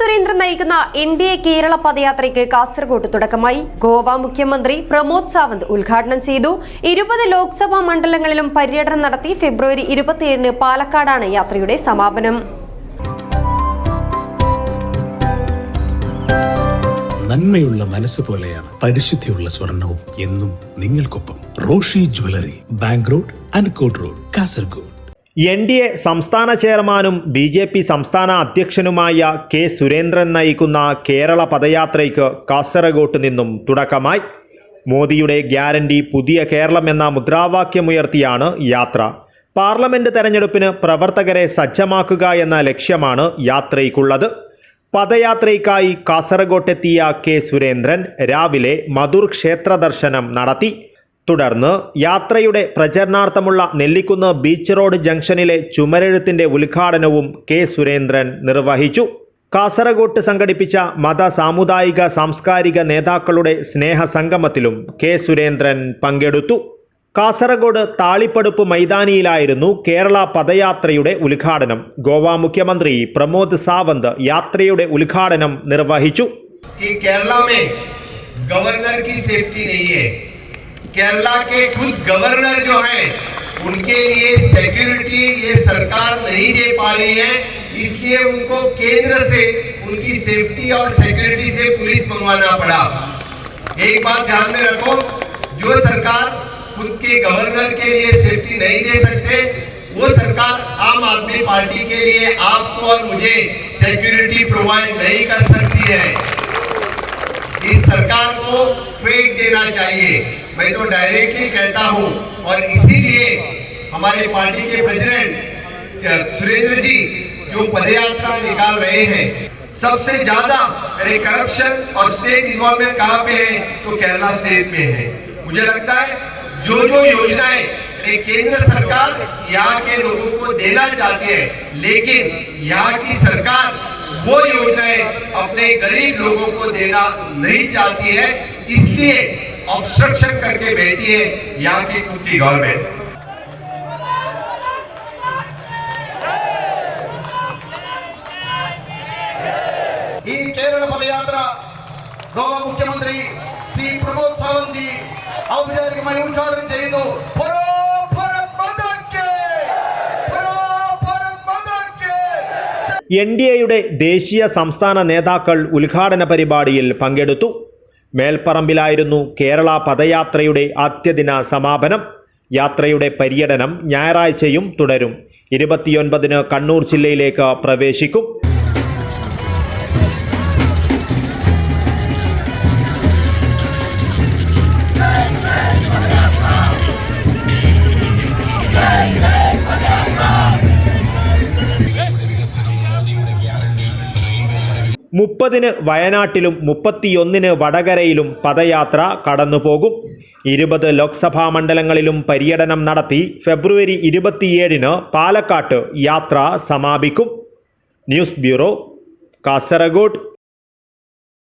സുരേന്ദ്രൻ നയിക്കുന്ന N D A Kerala പദയാത്രയ്ക്ക് കാസർഗോഡ് തുടക്കമായി. ഗോവ മുഖ്യമന്ത്രി പ്രമോദ് സാവന്ത് ഉദ്ഘാടനം ചെയ്തു. ഇരുപത് ലോക്സഭാ മണ്ഡലങ്ങളിലും പര്യടനം നടത്തി ഫെബ്രുവരി ഇരുപത്തിയേഴിന് പാലക്കാടാണ് യാത്രയുടെ സമാപനം. നന്മയുള്ള മനസ്സ് പോലെയാണ് പരിശുദ്ധിയുള്ള സ്വർണവും എന്നും നിങ്ങൾക്കൊപ്പം Roshi jewellery bank road Ankot road Kasaragod. N D A സംസ്ഥാന ചെയർമാനും ബി ജെ പി സംസ്ഥാന അധ്യക്ഷനുമായ കെ സുരേന്ദ്രൻ നയിക്കുന്ന കേരള പദയാത്രയ്ക്ക് കാസർഗോട്ട് നിന്നും തുടക്കമായി. മോദിയുടെ ഗ്യാരണ്ടി പുതിയ കേരളം എന്ന മുദ്രാവാക്യമുയർത്തിയാണ് യാത്ര. പാർലമെന്റ് തെരഞ്ഞെടുപ്പിന് പ്രവർത്തകരെ സജ്ജമാക്കുക എന്ന ലക്ഷ്യമാണ് യാത്രയ്ക്കുള്ളത്. പദയാത്രയ്ക്കായി കാസർഗോട്ടെത്തിയ കെ സുരേന്ദ്രൻ രാവിലെ മധുർ ക്ഷേത്ര ദർശനം നടത്തി. തുടർന്ന് യാത്രയുടെ പ്രചരണാർത്ഥമുള്ള നെല്ലിക്കുന്ന് ബീച്ച് റോഡ് ജംഗ്ഷനിലെ ചുമരെഴുത്തിന്റെ ഉദ്ഘാടനവും കെ സുരേന്ദ്രൻ നിർവഹിച്ചു. കാസർഗോട്ട് സംഘടിപ്പിച്ച മത സാമുദായിക സാംസ്കാരിക നേതാക്കളുടെ സ്നേഹസംഗമത്തിലും കെ സുരേന്ദ്രൻ പങ്കെടുത്തു. കാസർഗോഡ് താളിപ്പടുപ്പ് മൈതാനിയിലായിരുന്നു കേരള പദയാത്രയുടെ ഉദ്ഘാടനം. ഗോവ മുഖ്യമന്ത്രി പ്രമോദ് സാവന്ത് യാത്രയുടെ ഉദ്ഘാടനം നിർവഹിച്ചു. कि केरला के खुद गवर्नर जो हैं, उनके लिए सिक्योरिटी ये सरकार नहीं दे पा रही है। इसलिए उनको केंद्र से, उनकी सेफ्टी और सिक्योरिटी से पुलिस मंगवाना पड़ा। एक बात ध्यान में रखो, जो सरकार खुद के गवर्नर के लिए सेफ्टी नहीं दे सकते, वो सरकार आम आदमी पार्टी के लिए आपको और मुझे सिक्योरिटी प्रोवाइड नहीं कर सकती है। इस सरकार को फेक देना चाहिए। मैं तो डायरेक्टली कहता हूँ, और इसीलिए हमारे पार्टी के प्रेसिडेंट सुरेंद्र जी, जो पदयात्रा निकाल रहे हैं, सबसे ज़्यादा करप्शन और स्टेट इन्वॉल्वमेंट कहाँ पे है? तो केरला स्टेट में है। मुझे लगता है जो जो योजनाएँ केंद्र सरकार यहाँ के लोगों को देना चाहती है, लेकिन यहाँ की सरकार वो योजनाएँ अपने गरीब लोगों को देना नहीं चाहती है, इसलिए ऑब्स्ट्रक्शन करके बैठी है यहाँ की खुद की गवर्नमेंट ഈ കേരള പദയാത്ര ഗോവ മുഖ്യമന്ത്രി ശ്രീ പ്രമോദ് സാവന്ത് ജി ഔപചാരികമായി ഉദ്ഘാടനം ചെയ്യുന്നു ബോലോ ഭാരത് മാതാ കേ! ബോലോ ഭാരത് മാതാ കേ! എൻ ഡി എയുടെ ദേശീയ സംസ്ഥാന നേതാക്കൾ ഉദ്ഘാടന പരിപാടിയിൽ പങ്കെടുത്തു മേൽപ്പറമ്പിലായിരുന്നു കേരള പദയാത്രയുടെ ആദ്യദിന സമാപനം. യാത്രയുടെ പര്യടനം ഞായറാഴ്ചയും തുടരും. ഇരുപത്തിയൊൻപതിന് കണ്ണൂർ ജില്ലയിലേക്ക് പ്രവേശിക്കും. മുപ്പതിന് വയനാട്ടിലും മുപ്പത്തിയൊന്നിന് വടകരയിലും പദയാത്ര കടന്നുപോകും. ഇരുപത് ലോക്സഭാ മണ്ഡലങ്ങളിലും പര്യടനം നടത്തി ഫെബ്രുവരി ഇരുപത്തിയേഴിന് പാലക്കാട്ട് യാത്ര സമാപിക്കും. News bureau Kasaragod.